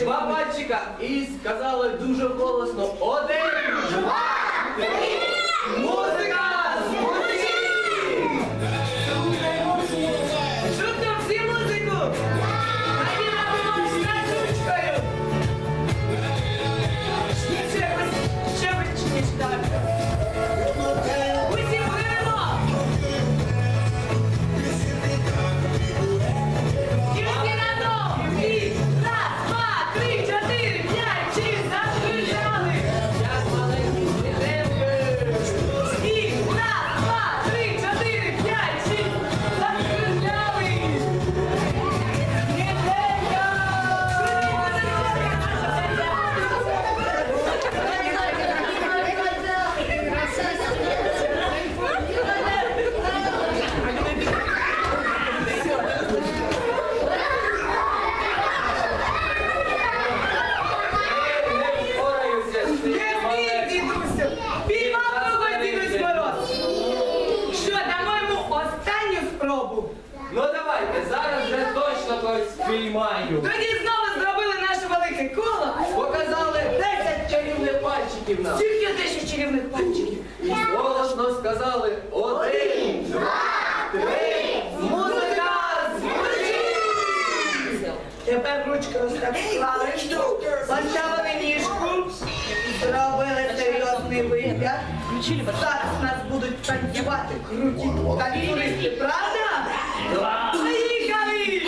Два мальчика і сказали дуже голосно. Один, два, три. потрібна. Скільки тисяч чарівних пальчиків? І голосно сказали один, два, три, музика звучить! Тепер ручки ось поставили ніжку, зробили серйозний вигляд. Зараз нас будуть танцювати круті танцюристи, правда? Поїхали!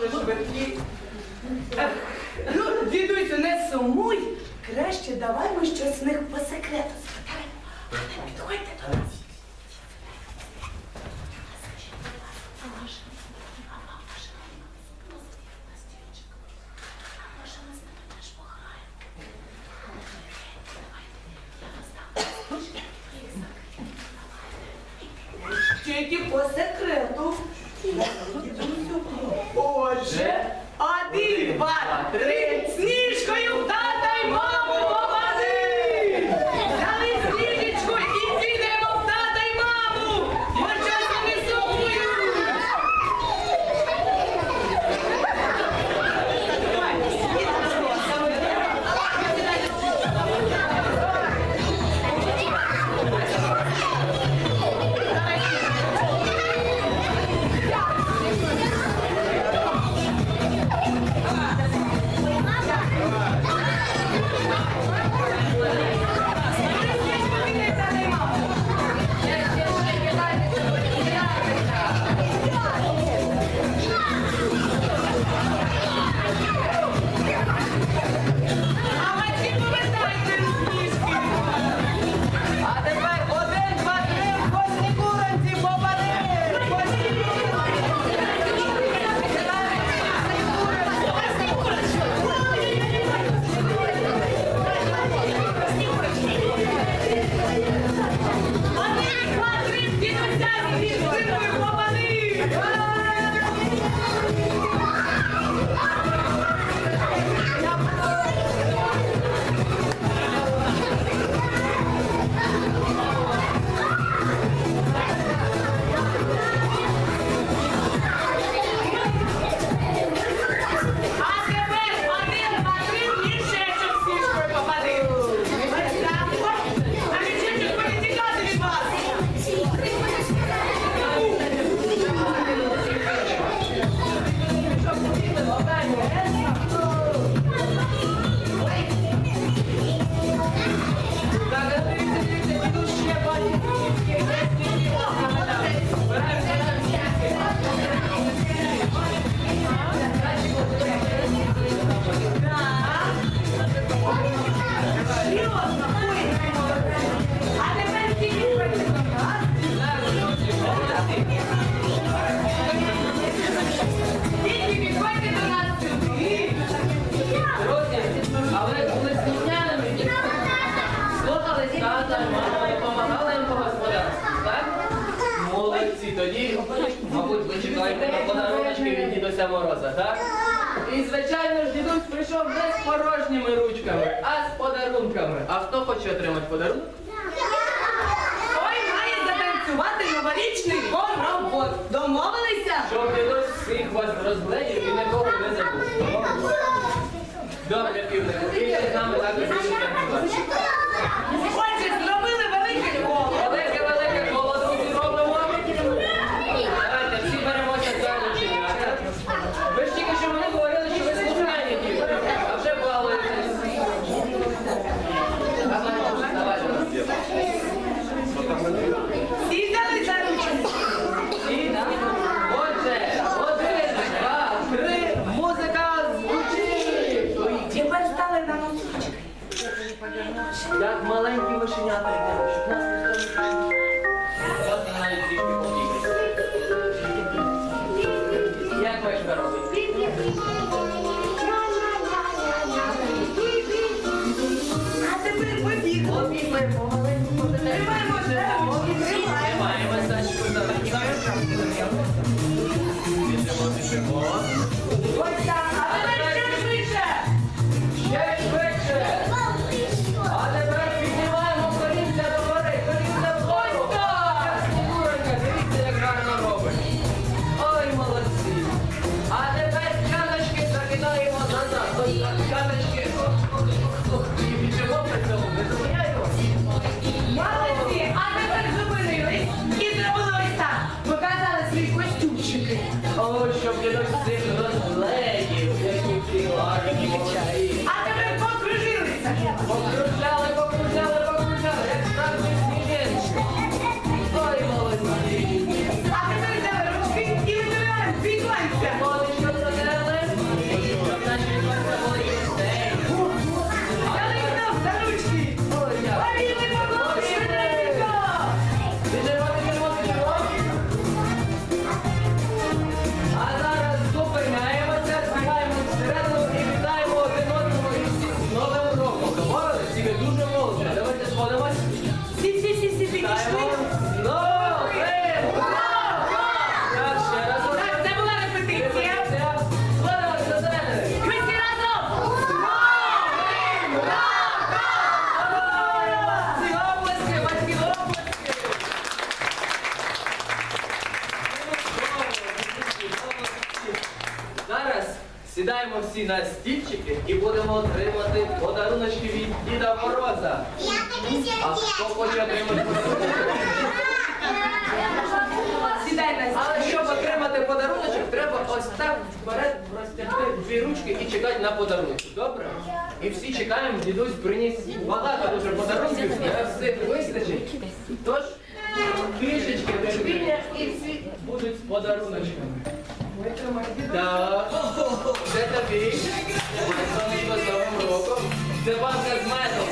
вийшли швидкі. Ну, дідусь, не сумуй. Краще давай ми щось з них по секрету спитаємо. Ну, підходьте до нас. Отже, один, два, три. І, звичайно ж, дідусь прийшов не з порожніми ручками, а з подарунками. А хто хоче отримати подарунок? Ой, має затанцювати новорічний хоровод. Домовилися? Щоб дідусь всіх вас розгледів і нікого не забув. Добре, півнику, більше з нами також всі на стільчики і будемо отримати подаруночки від Діда Мороза. А хто хоче отримати подарунок? Сідай на. Але щоб отримати подаруночок, треба ось так вперед розтягти дві ручки і чекати на подарунок. Добре? І всі чекаємо, дідусь приніс багато дуже подарунків, для всіх вистачить. Тож, трішечки терпіння і всі будуть з подаруночками. Так, це тобі. Сонечко з Новим роком. Це банка з медом.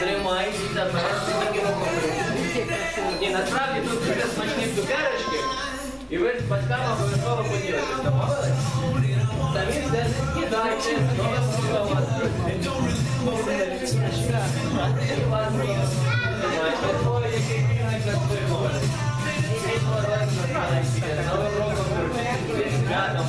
Тримай, тільки роком. Ні, насправді тут дуже смачні цукерочки. І ви з батьками обов'язково поділитесь. Домовились? Самі все не скидайте. Нове слово у вас. І вас Тримайте. Ой, який півник красивий. Дід Мороз насправді. З Новим роком. Зі святом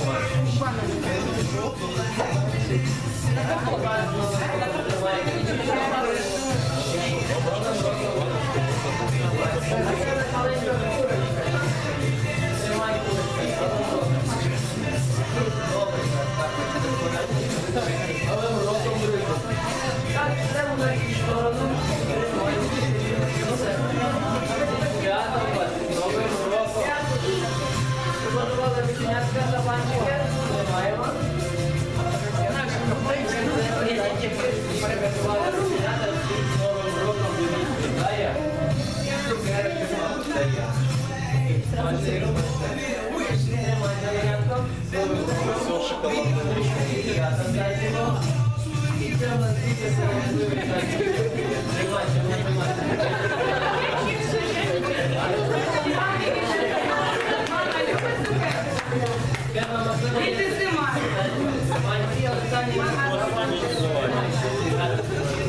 вас. Вас з Новим роком. Тримайте. Іди зима. Ну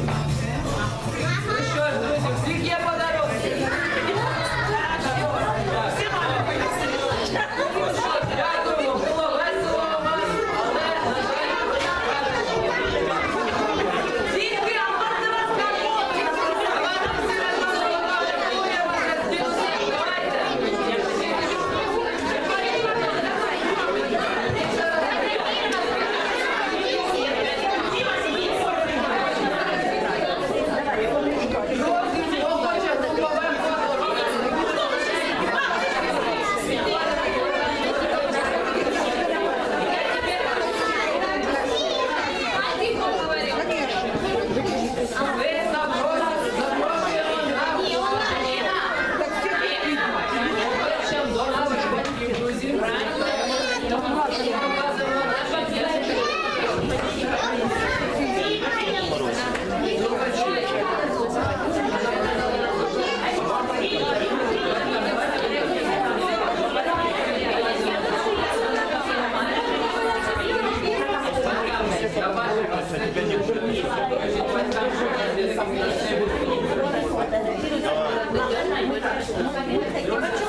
на тебя не будет. Давай.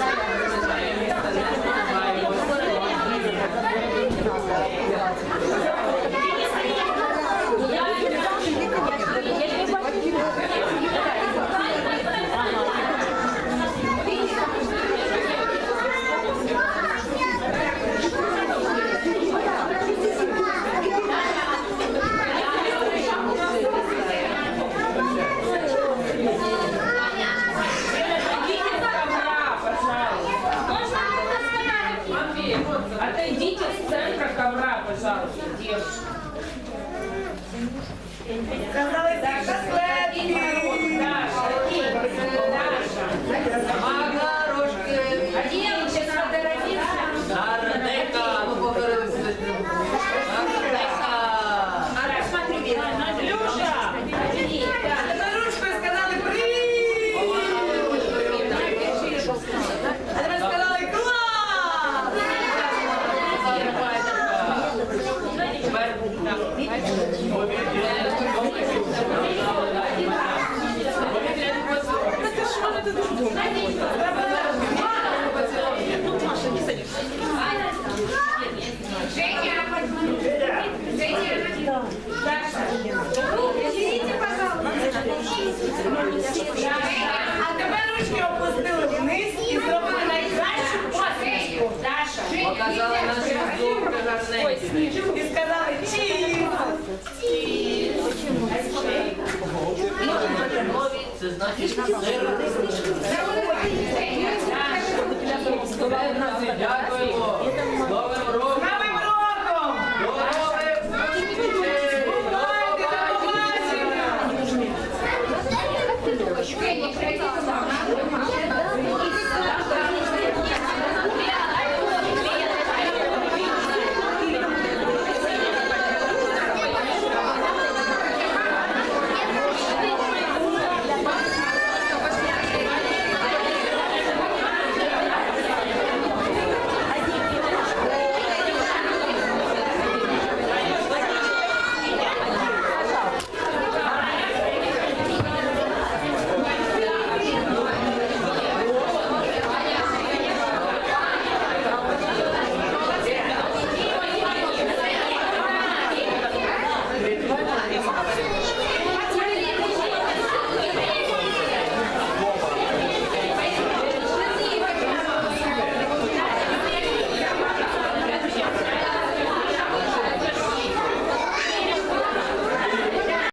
і сказали Може, це значить сир. Дякую.